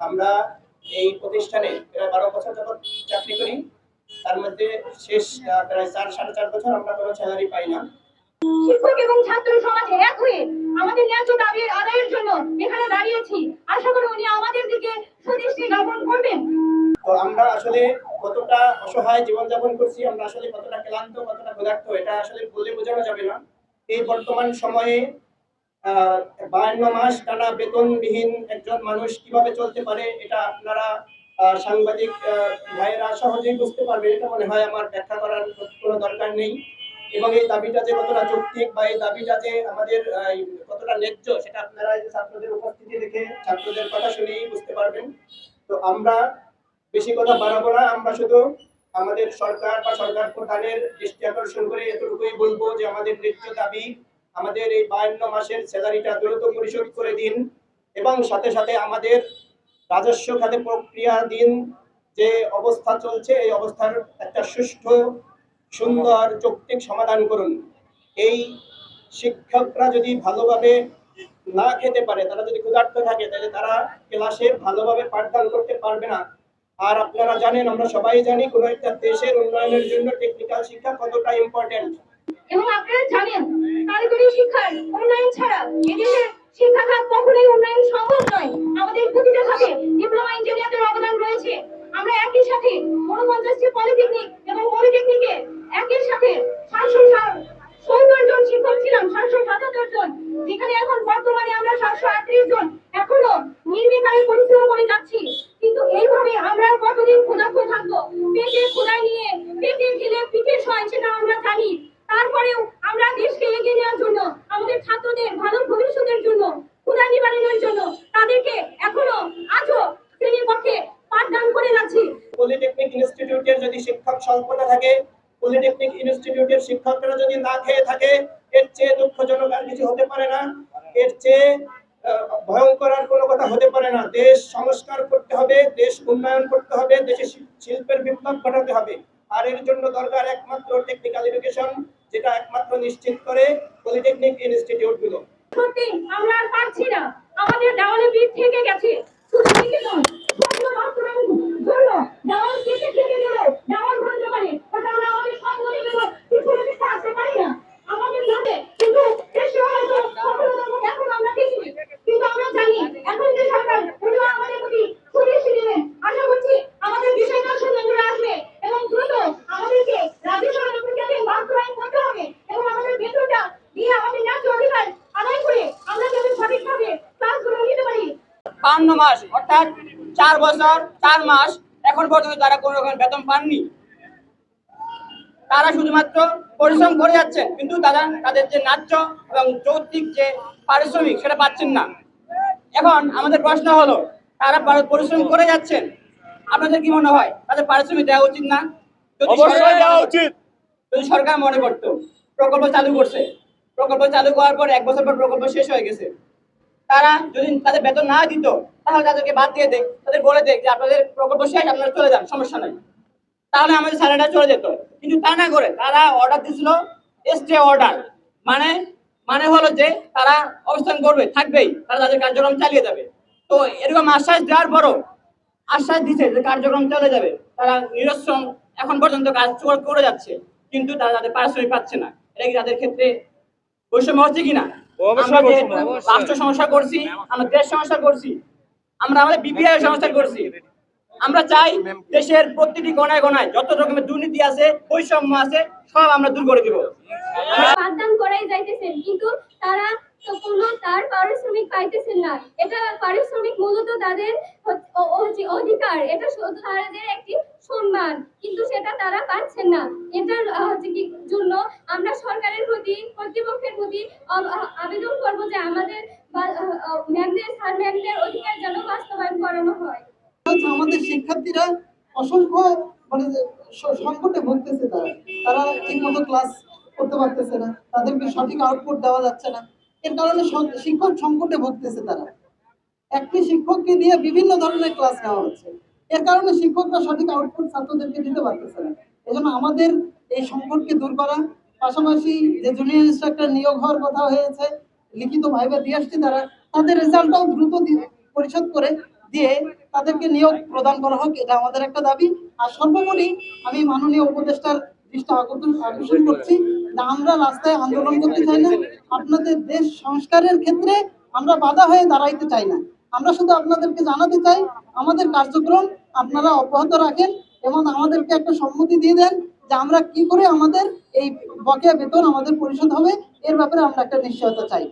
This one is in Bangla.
আমরা এই প্রতিষ্ঠানে প্রায় বারো বছর যখন চাকরি করি। তার মধ্যে শেষ প্রায় চার সাড়ে চার বছর আমরা কোনো স্যালারি পাই না। শিক্ষক এবং ছাত্র সমাজ এক হয়ে আমাদের ন্যায্য দাবি আদায়ের জন্য এখানে দাঁড়িয়েছি। আশা করি উনি আমাদের দিকে সুদৃষ্টি জ্ঞাপন করবেন। তো আমরা আসলে কতটা অসহায় জীবনযাপন করছি আমরা আসলে কতটা ক্লান্ত কতটা ক্ষুধার্ত এটা আসলে বলে বোঝানো যাবে না। এই বর্তমান সময়ে বায়ান্ন মাস টানা বেতনবিহীন একজন মানুষ কীভাবে চলতে পারে, এটা আপনারা সাংবাদিক ভাইয়েরা সহজেই বুঝতে পারবে এটা মনে হয় আমার ব্যাখ্যা করার কোনো দরকার নেই। এবং এই দাবিটা যে কতটা যৌক্তিক বা এই দাবিটা যে আমাদের কতটা ন্যায্য, সেটা আপনারা ছাত্রদের উপস্থিতি দেখে ছাত্রদের কথা শুনেই বুঝতে পারবেন। তো আমরা বেশি কথা বাড়াবো না, আমরা শুধু আমাদের সরকার বা সরকার প্রধানের দৃষ্টি আকর্ষণ করে এতটুকুই বলব যে আমাদের ন্যায্য দাবি আমাদের এই বায়ান্ন মাসের স্যালারিটা দ্রুত পরিশোধ করে দিন এবং সাথে সাথে আমাদের রাজস্ব খাতে প্রক্রিয়া দিন। যে অবস্থা চলছে, এই অবস্থার একটা সুষ্ঠু, সুন্দর, যৌক্তিক সমাধান করুন। এই শিক্ষকরা যদি ভালোভাবে না খেতে পারে, তারা যদি ক্ষুধার্ত থাকে, তাহলে তারা ক্লাসে ভালোভাবে পাঠদান করতে পারবে না। আর আপনারা জানেন, আমরা সবাই জানি, কোনো একটা দেশের উন্নয়নের জন্য টেকনিক্যাল শিক্ষা কতটা ইম্পর্টেন্ট এবং আপনারা জানেন, কারিগরি শিক্ষার উন্নয়ন ছাড়া এদেশের শিক্ষা খাত কখনোই উন্নয়ন সম্ভব নয়। আমাদের প্রতিটা খাতে ডিপ্লোমা ইঞ্জিনিয়ারদের অবদান রয়েছে আমরা একই সাথে উনপঞ্চাশটি পলিটেকনিক এবং পলিটেকনিকে একই সাথে সাতশো সত্তর জন শিক্ষক ছিলাম সাতশো সাতাত্তর জন যেখানে এখন বর্তমানে আমরা সাতশো আটত্রিশ জন এখনও নির্বিকারে পরিশ্রম করে যাচ্ছি কিন্তু এইভাবে আমরা আর কতদিন ক্ষুধার্ত থাকব পেটে ক্ষুধায় নিয়ে পেটে খেলে পিঠে সয় সেটা আমরা জানি তারপরেও আমরা দেশকে এগিয়ে নেওয়ার জন্য আমাদের ছাত্রদের ভালো ভবিষ্যতের জন্য ক্ষুধা নিবারণের জন্য তাদেরকে এখনও আজও শ্রেণির পক্ষে পাঠদান করে যাচ্ছি পলিটেকনিক ইনস্টিটিউটের যদি শিক্ষক স্বল্পতা থাকে পলিটেকনিক ইনস্টিটিউটের শিক্ষকরা যদি না খেয়ে থাকে, এর চেয়ে দুঃখজনক আর কিছু হতে পারে না। এর চেয়ে ভয়ঙ্কর আর কোনো কথা হতে পারে না। দেশ সংস্কার করতে হবে, দেশ উন্নয়ন করতে হবে, দেশে শিল্পের বিপ্লব ঘটাতে হবে। আর এর জন্য দরকার একমাত্র টেকনিক্যাল এডুকেশন যেটা একমাত্র নিশ্চিত করে পলিটেকনিক ইনস্টিটিউটগুলো। আমরা আর পারছি না। আমাদের দেওয়ালে পিঠ থেকে গেছে। শুধু থেকে নয় স্বপ্ন বাস্তবায়ন জন্য দেওয়াল কেটে থেকে গেল দেওয়াল বন্ধ করে ওটা আমরা আমাদের সংগঠন এবং পিছনে পিছনে আসতে পারি না আমাদের সাথে কিন্তু দেশে হয়তো সফলতা এখন আমরা দেখিনি কিন্তু আমরা জানি এখন যে সরকার উনিও আমাদের প্রতি সুদৃষ্টি দেবেন আশা করছি আমাদের বিষয়টা সুন্দর আসবে এবং দ্রুত আমাদেরকে রাজ্য সরকার প্রক্রিয়াকে বাস্তবায়ন করতে হবে এবং আমাদের বেতনটা দিয়ে আমাদের ন্যায্য অধিকার আদায় করে আমরা যাতে সঠিকভাবে ক্লাসগুলো নিতে পারি। বান্ন মাস অর্থাৎ চার বছর চার মাস এখন পর্যন্ত তারা কোনো রকম বেতন পাননি। তারা শুধুমাত্র পরিশ্রম করে যাচ্ছেন কিন্তু তারা তাদের যে ন্যায্য এবং যৌক্তিক যে পারিশ্রমিক সেটা পাচ্ছেন না। এখন আমাদের প্রশ্ন হলো তারা পরিশ্রম করে যাচ্ছেন আপনাদের কি মনে হয়? তাদের পারিশ্রমিক দেওয়া উচিত না? অবশ্যই দেওয়া উচিত। যদি সরকার মনে করতো প্রকল্প চালু করছে প্রকল্প চালু করার পর এক বছর পর প্রকল্প শেষ হয়ে গেছে। তারা যদি তাদের বেতন না দিত, তাহলে তাদেরকে বাদ দিয়ে দেখ তাদের বলে দেখ যে আপনাদের প্রকল্প শেষ, আপনারা চলে যান, সমস্যা নাই। তাহলে আমাদের স্যালারিটা চলে যেত। কিন্তু তা না করে তারা অর্ডার দিছিল স্টে অর্ডার মানে মানে হলো যে তারা অবস্থান করবে, থাকবেই, তারা তাদের কার্যক্রম চালিয়ে যাবে। তো এরকম আশ্বাস দেওয়ার পরও আশ্বাস দিছে যে কার্যক্রম চলে যাবে। তারা নিরশ্রম এখন পর্যন্ত কাজ করে যাচ্ছে, কিন্তু তারা তাদের পারিশ্রমিক পাচ্ছে না। এটা কি তাদের ক্ষেত্রে বৈষম্য হচ্ছে কিনা? আমরা রাষ্ট্র সমস্যা করছি আমরা দেশ সমস্যা করছি আমরা আমাদের বিপিআই সংস্কার করছি। আমরা চাই দেশের প্রতিটি গণায় গণায় যত রকমের দুর্নীতি আছে বৈষম্য আছে সব আমরা দূর করে দিব। পাঠদান করাই যাইতেছেন কিন্তু তারা তো কোনো তার পারিশ্রমিক পাইতেছেন না। এটা পারিশ্রমিক মূলত তাদের অধিকার, এটা শুধু তাদের একটি সম্মান, কিন্তু সেটা তারা পাচ্ছেন না। এটার জন্য আমরা সরকারের প্রতি, কর্তৃপক্ষের প্রতি আবেদন করব যে আমাদের ম্যামদের, স্যার ম্যামদের অধিকার যেন বাস্তবায়ন করানো হয়। আমাদের শিক্ষার্থীরা অসংখ্য মানে সংকটে ভুগতেছে তারা। তারা ঠিক মতো ক্লাস করতে পারতেছে না। তাদেরকে সঠিক আউটপুট দেওয়া যাচ্ছে না। এর কারণে শিক্ষক সংকটে ভুগতেছে তারা। একটি শিক্ষককে দিয়ে বিভিন্ন ধরনের ক্লাস নেওয়া হচ্ছে। এর কারণে শিক্ষকরা সঠিক আউটপুট ছাত্রদেরকে দিতে পারতেছে না। এজন্য আমাদের এই সংকটকে দূর করা, পাশাপাশি যে জুনিয়র ইনস্ট্রাক্টর নিয়োগ হওয়ার কথা হয়েছে, লিখিত ভাইবা দিয়ে আসছে তারা, তাদের রেজাল্টটাও দ্রুত পরিশোধ করে দিয়ে তাদেরকে নিয়োগ প্রদান করা হোক, এটা আমাদের একটা দাবি। আর সর্বোপরি আমি মাননীয় উপদেষ্টার দৃষ্টি আকর্ষণ আকর্ষণ করছি যে আমরা রাস্তায় আন্দোলন করতে চাই না, আপনাদের দেশ সংস্কারের ক্ষেত্রে আমরা বাধা হয়ে দাঁড়াইতে চাই না। আমরা শুধু আপনাদেরকে জানাতে চাই, আমাদের কার্যক্রম আপনারা অব্যাহত রাখেন এবং আমাদেরকে একটা সম্মতি দিয়ে দেন যে আমরা কি করে আমাদের এই বকেয়া বেতন আমাদের পরিশোধ হবে। এর ব্যাপারে আমরা একটা নিশ্চয়তা চাই।